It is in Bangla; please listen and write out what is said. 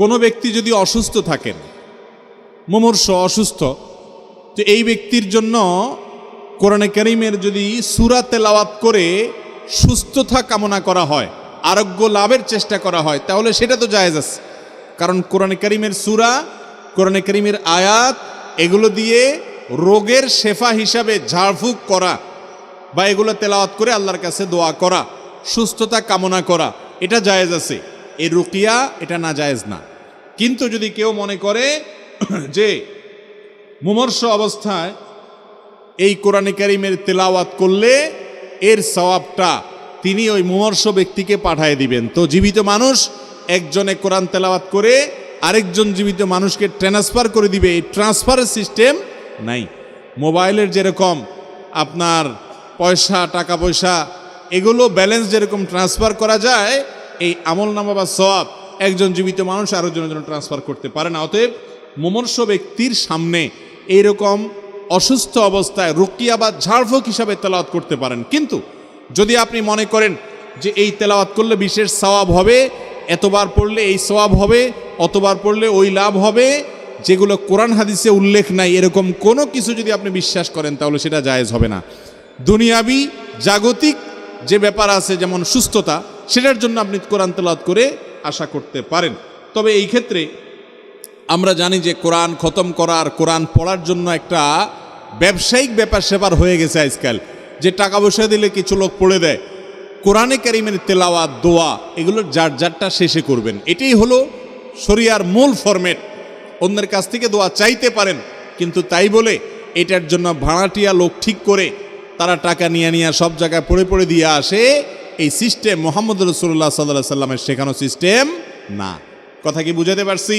কোনো ব্যক্তি যদি অসুস্থ থাকেন, মুমূর্ষ অসুস্থ, তো এই ব্যক্তির জন্য কোরআনে করিমের যদি সুরা তেলাওয়াত করে সুস্থতা কামনা করা হয়, আরোগ্য লাভের চেষ্টা করা হয়, তাহলে সেটা তো জায়েজ আছে। কারণ কোরআনে করিমের সুরা, কোরআনে করিমের আয়াত, এগুলো দিয়ে রোগের শেফা হিসাবে ঝাড়ফুঁক করা বা এগুলো তেলাওয়াত করে আল্লাহর কাছে দোয়া করা, সুস্থতা কামনা করা, এটা জায়েজ আছে। এই রুকিয়া এটা না জায়েজ না। কিন্তু যদি কেউ মনে করে যে মুমর্ষ অবস্থায় এই কোরআনে কারিমের তেলাওয়াত করলে এর সওয়াবটা তিনি ওই মুমর্ষ ব্যক্তিকে পাঠিয়ে দিবেন। তো জীবিত মানুষ একজনে কোরআন তেলাওয়াত করে আরেকজন জীবিত মানুষকে ট্রান্সফার করে দিবে। এই ট্রান্সফারের সিস্টেম নাই। মোবাইলের যেরকম আপনার পয়সা, টাকা পয়সা, এগুলো ব্যালেন্স যেরকম ট্রান্সফার করা যায়, এই আমল নামা বা সওয়াব একজন জীবিত মানুষ আরেকজনের জন্য ট্রান্সফার করতে পারে না। অতএব মুমর্ষ ব্যক্তির সামনে এইরকম অসুস্থ অবস্থায় রুকিয়া বা ঝাড়ফুঁক হিসাবে তেলাওয়াত করতে পারেন। কিন্তু যদি আপনি মনে করেন যে এই তেলাওয়াত করলে বিশেষ সওয়াব হবে, এতবার পড়লে এই সওয়াব হবে, অতবার পড়লে ওই লাভ হবে, যেগুলো কোরআন হাদিসে উল্লেখ নাই, এরকম কোনো কিছু যদি আপনি বিশ্বাস করেন, তাহলে সেটা জায়েজ হবে না। দুনিয়াবি জাগতিক যে ব্যাপার আছে, যেমন সুস্থতা, সেটার জন্য আপনি কোরআন তেলাওয়াত করে আশা করতে পারেন। তবে এই ক্ষেত্রে আমরা জানি যে কোরআন খতম করার কোরআন পড়ার জন্য একটা ব্যবসায়িক ব্যাপার সেপার হয়ে গেছে আজকাল। যে টাকা পয়সা দিলে কিছু লোক পড়ে দেয়। কোরআনে কারিমের তেলাওয়া দোয়া এগুলোর যার যারটা শেষে করবেন। এটাই হলো শরিয়ার মূল ফরম্যাট। অন্যের কাছ থেকে দোয়া চাইতে পারেন, কিন্তু তাই বলে এটার জন্য ভাড়াটিয়া লোক ঠিক করে তারা টাকা নিয়ে নিয়ে সব জায়গায় পড়ে পড়ে দিয়ে আসে। এই সিস্টেম মোহাম্মদ রসুল্লাহ সাল্লাহ সাল্লামের শেখানো সিস্টেম না। কথা কি বুঝাতে পারছি?